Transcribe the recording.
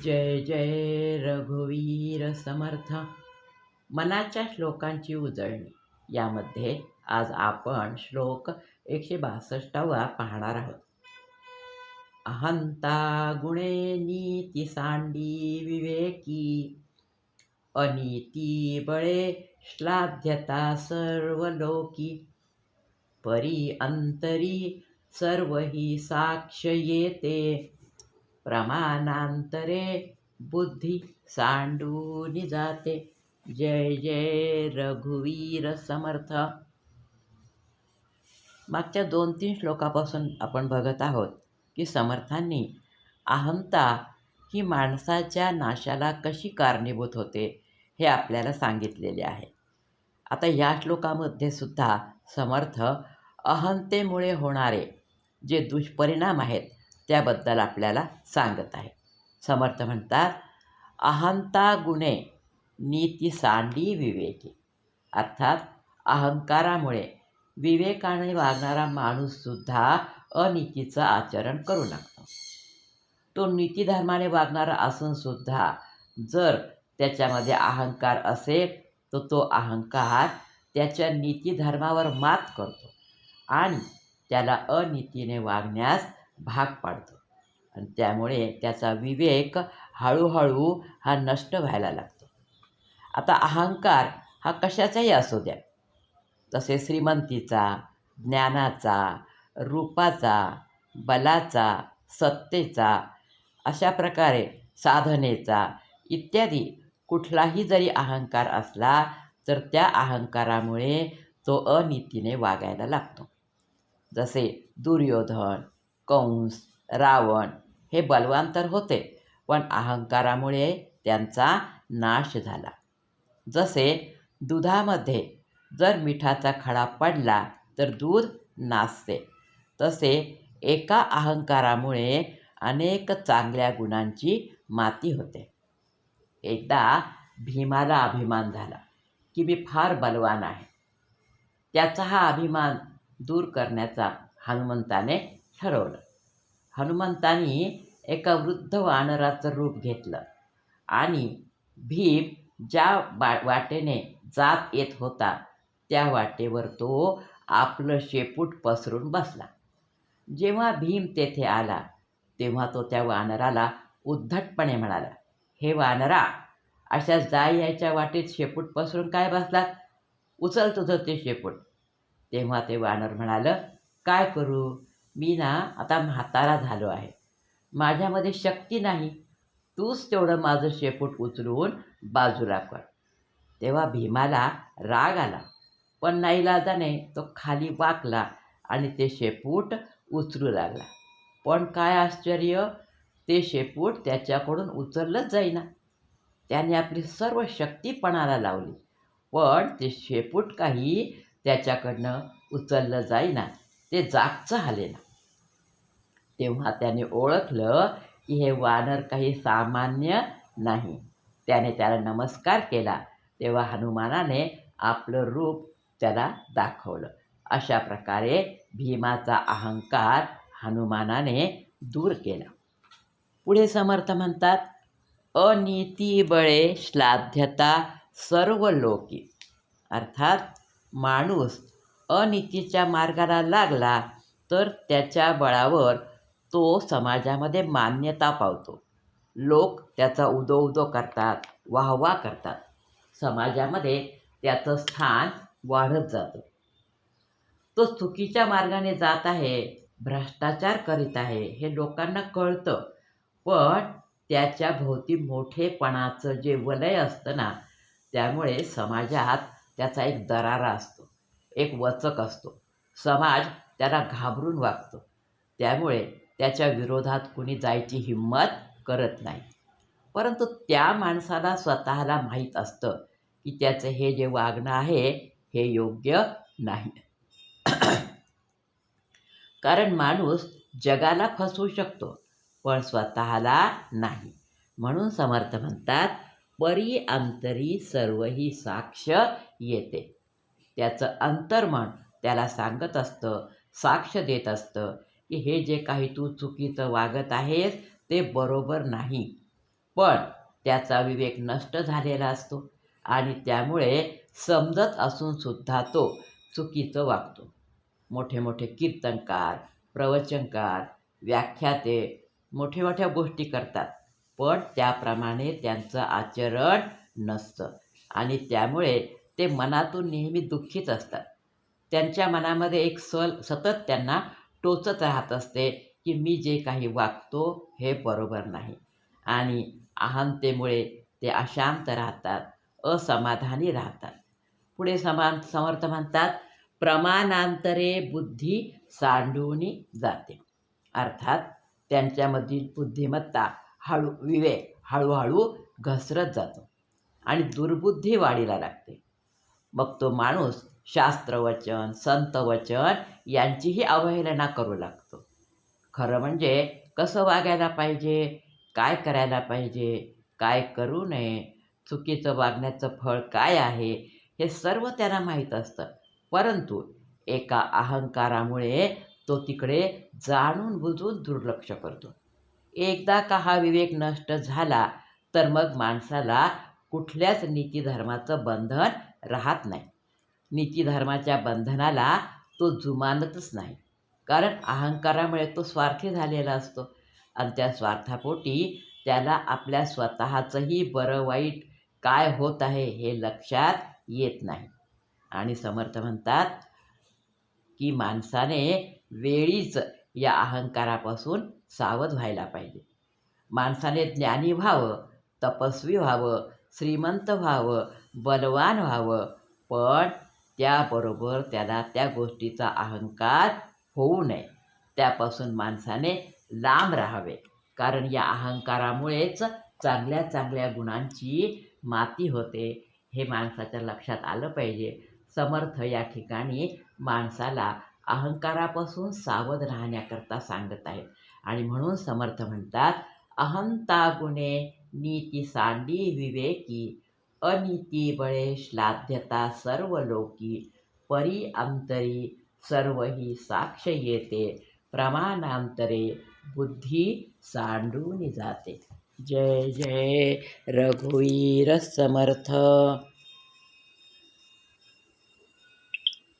जय जय रघुवीर समर्थ. मनाच्या श्लोकांची उजळणी. यामध्ये आज आपण श्लोक एकशे बासष्टावा पाहणार आहोत. अहंता गुणे नीती सांडी विवेकी. अनिती बळे श्लाध्यता सर्व लोकी परी अंतरी सर्व ही साक्ष येते. प्रमाणांतरे बुद्धी सांडून जाते. जय जय रघुवीर समर्थ. मागच्या दोन तीन श्लोकापासून आपण बघत आहोत की समर्थांनी अहंता ही माणसाच्या नाशाला कशी कारणीभूत होते हे आपल्याला सांगितलेले आहे. आता या श्लोकामध्ये सुद्धा समर्थ अहंतेमुळे होणारे जे दुष्परिणाम आहेत त्याबद्दल आपल्याला सांगत आहे. समर्थ म्हणतात अहंता गुणे नीती सांडी विवेकी. अर्थात अहंकारामुळे विवेकाने वागणारा माणूससुद्धा अनितीचं आचरण करू लागतो. तो नीतीधर्माने वागणारा असूनसुद्धा जर त्याच्यामध्ये अहंकार असेल तर तो अहंकार त्याच्या नीतीधर्मावर मात करतो आणि त्याला अनितीने वागण्यास भाग पाडतो. आणि त्यामुळे त्याचा विवेक हळूहळू हा नष्ट व्हायला लागतो. आता अहंकार हा कशाचाही असू द्या. तसे श्रीमंतीचा ज्ञानाचा रूपाचा बलाचा सत्तेचा अशा प्रकारे साधनेचा इत्यादी कुठलाही जरी अहंकार असला तर त्या अहंकारामुळे तो अनितीने वागायला लागतो. जसे दुर्योधन कंस रावण हे बलवान तर होते पण अहंकारामुळे त्यांचा नाश झाला. जसे दुधामध्ये जर मिठाचा खडा पडला तर दूध नाचते तसे एका अहंकारामुळे अनेक चांगल्या गुणांची माती होते. एकदा भीमाला अभिमान झाला की मी फार बलवान आहे. त्याचा हा अभिमान दूर करण्याचा हनुमंताने ठरवलं. हनुमंतानी एका वृद्ध वानराचं रूप घेतलं आणि भीम ज्या बा वाटेने जात येत होता त्या वाटेवर तो आपलं शेपूट पसरून बसला. जेव्हा भीम तेथे आला तेव्हा तो त्या वानराला उद्धटपणे म्हणाला हे वानरा अशा जाय यायच्या वाटेत शेपूट पसरून काय बसलात? उचल तुझं ते शेपूट. तेव्हा ते वानर म्हणालं काय करू? मी ना आता म्हातारा झालो आहे. माझ्यामध्ये शक्ती नाही. तूच तेवढं माझं शेपूट उचलून बाजूला कर. तेव्हा भीमाला राग आला. पण नाईलाजाने तो खाली वाकला आणि ते शेपूट उचलू लागला. पण काय आश्चर्य? ते शेपूट त्याच्याकडून उचललंच जाईना. त्याने आपली सर्व शक्ती पणाला लावली. पण ते शेपूट काही त्याच्याकडनं उचललं जाईना. ते जागचं आलेलं. तेव्हा त्याने ओळखलं की हे वानर काही सामान्य नाही. त्याने त्याला नमस्कार केला. तेव्हा हनुमानाने आपलं रूप त्याला दाखवलं. अशा प्रकारे भीमाचा अहंकार हनुमानाने दूर केला. पुढे समर्थ म्हणतात अनिती बळे श्लाध्यता सर्व लोकी अर्थात माणूस अनितीच्या मार्गाला लागला तर त्याच्या बळावर तो समाजामध्ये मान्यता पावतो. लोक त्याचा उदो उदो करतात वाहवा करतात. समाजामध्ये त्याचं स्थान वाढत जातं. तो चुकीच्या मार्गाने जात आहे भ्रष्टाचार करीत आहे हे लोकांना कळतं. पण त्याच्या भोवती मोठेपणाचं जे वलय असतं ना त्यामुळे समाजात त्याचा एक दरारा असतो. एक वचक असतो. समाज त्याला घाबरून वागतो. त्यामुळे त्याच्या विरोधात कुणी जायची हिंमत करत नाही. परंतु त्या माणसाला स्वतःला माहीत असतं की त्याचं हे जे वागणं आहे हे योग्य नाही. कारण माणूस जगाला फसवू शकतो पण स्वतःला नाही. म्हणून समर्थ म्हणतात परी अंतरी सर्व ही साक्ष येते. त्याचं अंतर्मन त्याला सांगत असतं साक्ष देत असतं की हे जे काही तू चुकीचं वागत आहेस ते बरोबर नाही. पण त्याचा विवेक नष्ट झालेला असतो आणि त्यामुळे समजत असूनसुद्धा तो चुकीचं वागतो. मोठे मोठे कीर्तनकार प्रवचनकार व्याख्याते मोठ्या मोठ्या गोष्टी करतात पण त्याप्रमाणे त्यांचं आचरण नसतं आणि त्यामुळे ते मनातून नेहमी दुःखीच असतात. त्यांच्या मनामध्ये एक सल सतत त्यांना टोचत राहत असते की मी जे काही वागतो हे बरोबर नाही. आणि अहंतेमुळे ते अशांत राहतात असमाधानी राहतात. पुढे समान समर्थ म्हणतात प्रमाणांतरे बुद्धी सांडूनी जाते. अर्थात त्यांच्यामधील बुद्धिमत्ता हळू विवेक हळूहळू घसरत जातो आणि दुर्बुद्धी वाढीला लागते. मग तो माणूस शास्त्रवचन संतवचन यांचीही अवहेलना करू लागतो. खरं म्हणजे कसं वागायला पाहिजे? काय करायला पाहिजे? काय करू नये? चुकीचं वागण्याचं फळ काय आहे? हे सर्व त्यांना माहीत असतं. परंतु एका अहंकारामुळे तो तिकडे जाणून बुजून दुर्लक्ष करतो. एकदा का हा विवेक नष्ट झाला तर मग माणसाला कुठल्याच नीतिधर्माचं बंधन राहत नाही. नीतीधर्माच्या बंधनाला तो जुमानतच नाही. कारण अहंकारामुळे तो स्वार्थी झालेला असतो आणि त्या स्वार्थापोटी त्याला आपल्या स्वतःचंही बरं वाईट काय होत आहे हे लक्षात येत नाही. आणि समर्थ म्हणतात की माणसाने वेळीच या अहंकारापासून सावध व्हायला पाहिजे. माणसाने ज्ञानी व्हावं तपस्वी व्हावं श्रीमंत व्हावं बलवान व्हावं. पण त्याबरोबर त्याला त्या गोष्टीचा अहंकार होऊ नये. त्यापासून माणसाने लांब राहावे. कारण या अहंकारामुळेच चांगल्या चांगल्या गुणांची माती होते. हे माणसाच्या लक्षात आलं पाहिजे. समर्थ या ठिकाणी माणसाला अहंकारापासून सावध राहण्याकरता सांगत आहेत. आणि म्हणून समर्थ म्हणतात अहंता गुणे नीती सांडी विवेकी अनिती बळे श्लाघ्यता सर्व लोकी परी अंतरी सर्व ही साक्ष येते प्रमाणांतरे बुद्धी सांडून जाते. जय जय रघुवीर समर्थ!